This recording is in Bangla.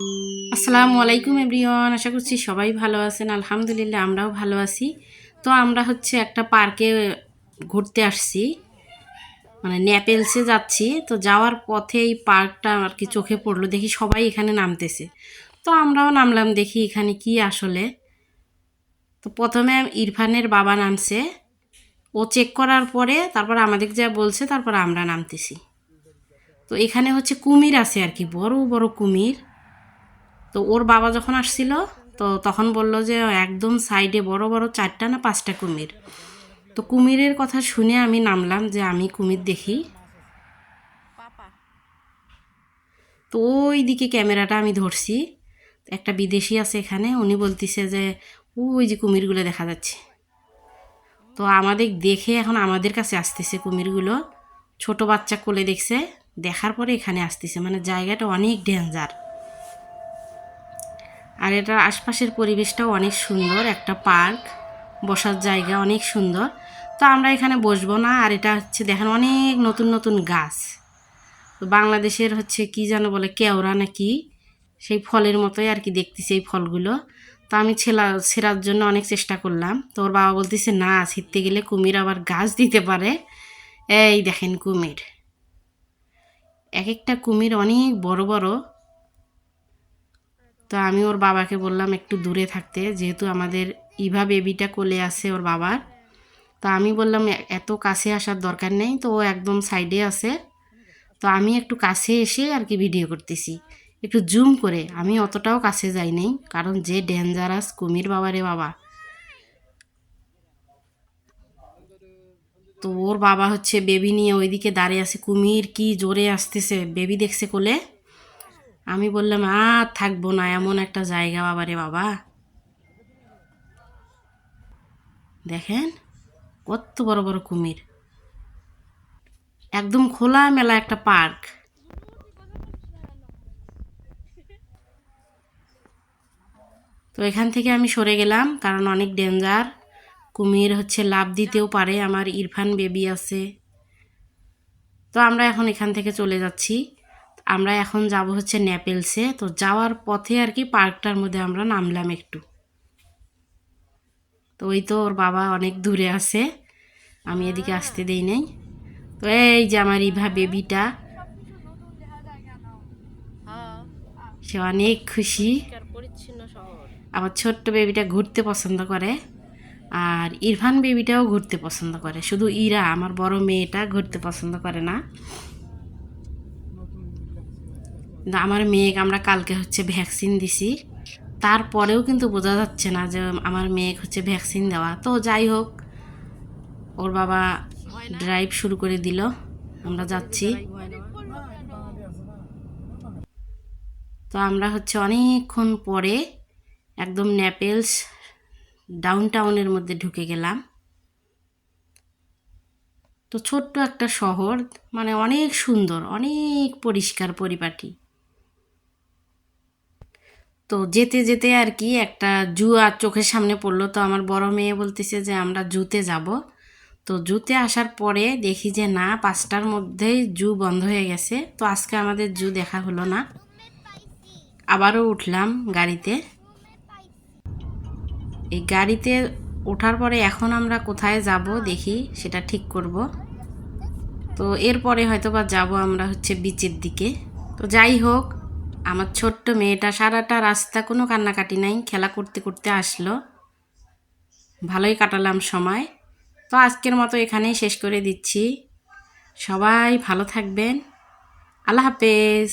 আসসালামু আলাইকুম এভরিওয়ান, আশা করছি সবাই ভালো আছেন। আলহামদুলিল্লাহ, আমরাও ভালো আছি। তো আমরা হচ্ছে একটা পার্কে ঘুরতে আসছি। মানে ন্যাপেলসে যাচ্ছি। তো যাওয়ার পথে এই পার্কটা আর কি চোখে পড়ল। দেখি সবাই এখানে নামতেছে। তো আমরাও নামলাম, দেখি এখানে কি আসলে। তো প্রথমে ইরফানের বাবা নামছে। ও চেক করার পরে তারপর আমাদের যা বলছে, তারপর আমরা নামতেছি। তো এখানে হচ্ছে কুমির আছে আর কি, বড় বড় কুমির। তো ওর বাবা যখন আসছিল, তো তখন বলল যে একদম সাইডে বড় বড় চারটা না পাঁচটা কুমির। তো কুমিরের কথা শুনে আমি নামলাম যে আমি কুমির দেখি। তো ওই দিকে ক্যামেরাটা আমি ধরছি। একটা বিদেশি আছে এখানে, উনি বলতিছে যে, ওই যে কুমিরগুলো দেখা যাচ্ছে। তো আমাদের দেখে এখন আমাদের কাছে আসতেছে কুমিরগুলো। ছোট বাচ্চা কোলে দেখছে, দেখার পরে এখানে আসতেছে। মানে জায়গাটা অনেক ডেঞ্জার। আর এটার আশপাশের পরিবেশটাও অনেক সুন্দর, একটা পার্ক, বসার জায়গা অনেক সুন্দর। তো আমরা এখানে বসবো না, আর এটা হচ্ছে দেখেন অনেক নতুন নতুন গাছ। তো বাংলাদেশের হচ্ছে কি যেন বলে, কেওড়া নাকি, সেই ফলের মতোই আর কি দেখতেছি এই ফলগুলো। তো আমি ছেলা, ছেঁড়ার জন্য অনেক চেষ্টা করলাম। তো ওর বাবা বলতেছে, না, ছিঁড়তে গেলে কুমির আবার গাছ দিতে পারে। এই দেখেন কুমির। এক একটা কুমির অনেক বড় বড়। তো আমি ওর বাবাকে বললাম একটু দূরে থাকতে, যেহেতু আমাদের ইভা বেবিটা কোলে আছে ওর বাবার। তো আমি বললাম এত কাছে আসার দরকার নেই। তো ও একদম সাইডে আছে। তো আমি একটু কাছে এসে আর কি ভিডিও করতেছি। একটু জুম করে, আমি অতটাও কাছে যাই নাই, কারণ যে ডেঞ্জারাস কুমির বাবা রে বাবা। তো ওর বাবা হচ্ছে বেবি নিয়ে ওইদিকে দাঁড়িয়ে আছে। কুমির কি জোরে আসতেছে? বেবি দেখছে কোলে। আমি বললাম আর থাকব না, এমন একটা জায়গা বাবা রে বাবা। দেখেন, কত বড় বড় কুমির। একদম খোলা মেলা একটা পার্ক। তো এখান থেকে আমি সরে গেলাম, কারণ অনেক ডেঞ্জার। কুমির হচ্ছে লাভ দিতেও পারে, আমার ইরফান বেবি আছে। তো আমরা এখন এখান থেকে চলে যাচ্ছি। আমরা এখন যাব হচ্ছে নেপেলসে তো যাওয়ার পথে আর কি পার্কটার মধ্যে আমরা নামলাম একটু। তো ওই তো ওর বাবা অনেক দূরে আছে। আমি এদিকে আসতে দেই নাই। তো এই যে আমার ইভা বেবিটা। সে অনেক খুশি। আমার ছোট্ট বেবিটা ঘুরতে পছন্দ করে। আর ইরফান বেবিটাও ঘুরতে পছন্দ করে। শুধু ইরা, আমার বড় মেয়েটা ঘুরতে পছন্দ করে না। আমার মেয়েকে আমরা কালকে হচ্ছে ভ্যাকসিন দিছি। তারপরেও কিন্তু বোঝা যাচ্ছে না যে আমার মেয়ে হচ্ছে ভ্যাকসিন দেওয়া। তো যাই হোক, ওর বাবা ড্রাইভ শুরু করে দিল। আমরা যাচ্ছি। তো আমরা হচ্ছে অনেকক্ষণ পরে একদম নেপেলস ডাউন টাউনের মধ্যে ঢুকে গেলাম। তো ছোট্ট একটা শহর মানে অনেক সুন্দর, অনেক পরিষ্কার পরিপাটি। তো যেতে যেতে আর কি একটা জু আর চোখের সামনে পড়ল। তো আমার বড় মেয়ে বলতেছে যে, আমরা জুতে যাব। তো জুতে আসার পরে দেখি যে, না, পাঁচটার মধ্যেই জু বন্ধ হয়ে গেছে। তো আজকে আমাদের জু দেখা হলো না। আবারও উঠলাম গাড়িতে। এই গাড়িতে ওঠার পরে এখন আমরা কোথায় যাব দেখি, সেটা ঠিক করব। তো এরপরে হয়তো বা যাব আমরা হচ্ছে বিচের দিকে। তো যাই হোক আমার ছোট্ট মেয়েটা সারাটা রাস্তা কোনো কান্নাকাটি নাই, খেলা করতে করতে আসলো। ভালোই কাটালাম সময়। তো আজকের মতো এখানেই শেষ করে দিচ্ছি। সবাই ভালো থাকবেন। আল্লাহ হাফেজ।